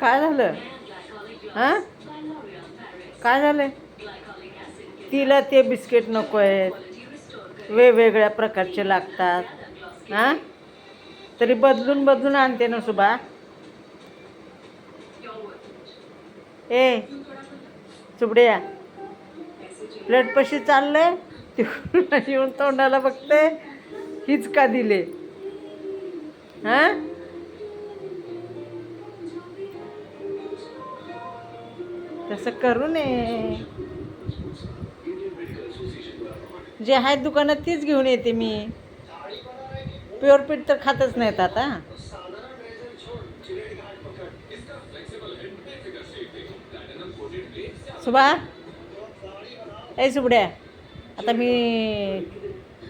काय झालं? हां? काय झालं तिला ते बिस्किट नको आहेत वेगवेगळ्या प्रकारचे लागतात. हां? तरी बदलून बदलून आणते ना सुबा. ए चुबड्या प्लेट पशी चाललंय? तिकडून येऊन तोंडाला बघते. हीच का दिले? हां? असं करू नये. जे आहेत दुकानात तीच घेऊन येते मी. प्युअर पीठ तर खातच नाहीत आता. सुभा ए सुबड्या आता मी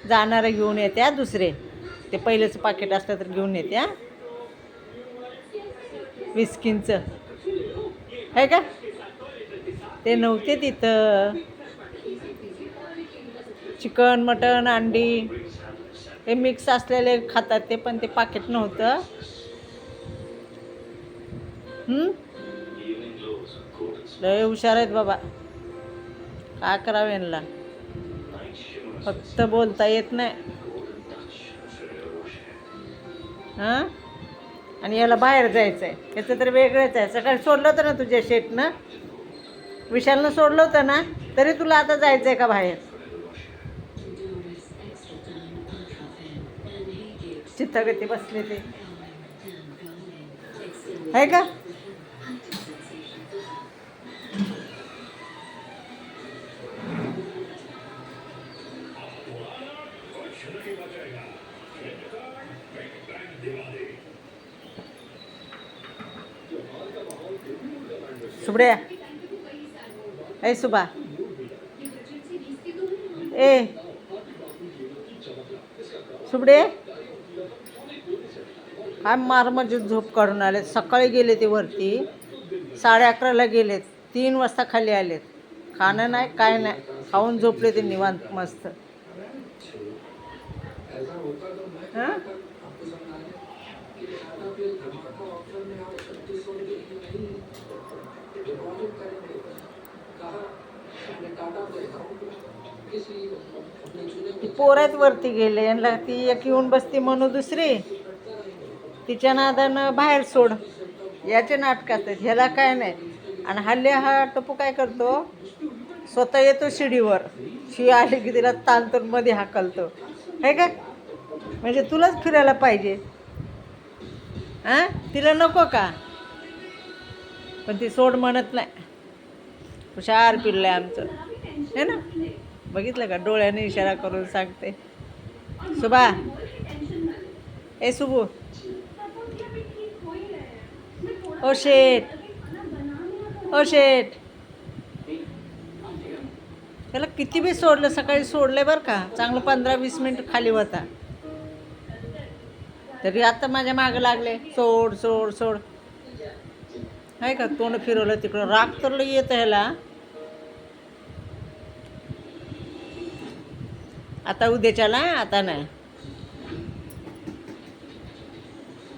जाणारं घेऊन येते दुसरे. ते पहिलेचं पाकिट असलं तर घेऊन येते हा. विस्किनचं आहे का? ते नव्हते तिथं. चिकन मटन अंडी हे मिक्स असलेले खातात ते पण ते पाकिट नव्हतं. लय हुशार आहेत बाबा. काय करावं यांना? फक्त बोलता येत नाही. हां? आणि याला बाहेर जायचं आहे याचं तर वेगळंच आहे. सकाळी सोडलं होतं ना तुझ्या शेटनं? विशालनं सोडलं होतं ना तरी तुला आता जायचं आहे का बाहेर? चित्तगती बसले ते. आहे का? सुबड्या. ए सुबा. ए. सुबडे. काय मार म्हणजे झोप काढून आलेत. सकाळी गेले ते वरती. साडे अकराला गेलेत. तीन वाजता खाली आलेत. खाणं नाही काय नाही. खाऊन झोपले ते निवांत मस्त. हां? पोरात वरती गेले. यांना ती एक येऊन बसती म्हणू दुसरी. तिच्या नादानं बाहेर सोड. याचे नाटक असतात ह्याला काय नाही. आणि हल्ली हा टपू काय करतो? स्वतः येतो शिडीवर. शिव आली की तिला ताणतून मध्ये हाकलतो. आहे का? म्हणजे तुलाच फिरायला पाहिजे. हां तिला नको का? पण ती सोड म्हणत नाही. हुशार पिल्लं आहे आमचं. है ना? बघितलं का? डोळ्याने इशारा करून सांगते. सुबा ए सुबू ओ शेट ओ शेट त्याला किती बी सोडलं सकाळी सोडले बरं का? चांगलं पंधरा वीस मिनिट खाली होता. तरी आता माझ्या मागं लागले. सोड सोड सोड. आहे का? तोंड फिरवलं तिकडं. राग तर येतं ह्याला. आता उद्याच्याला आता नाही.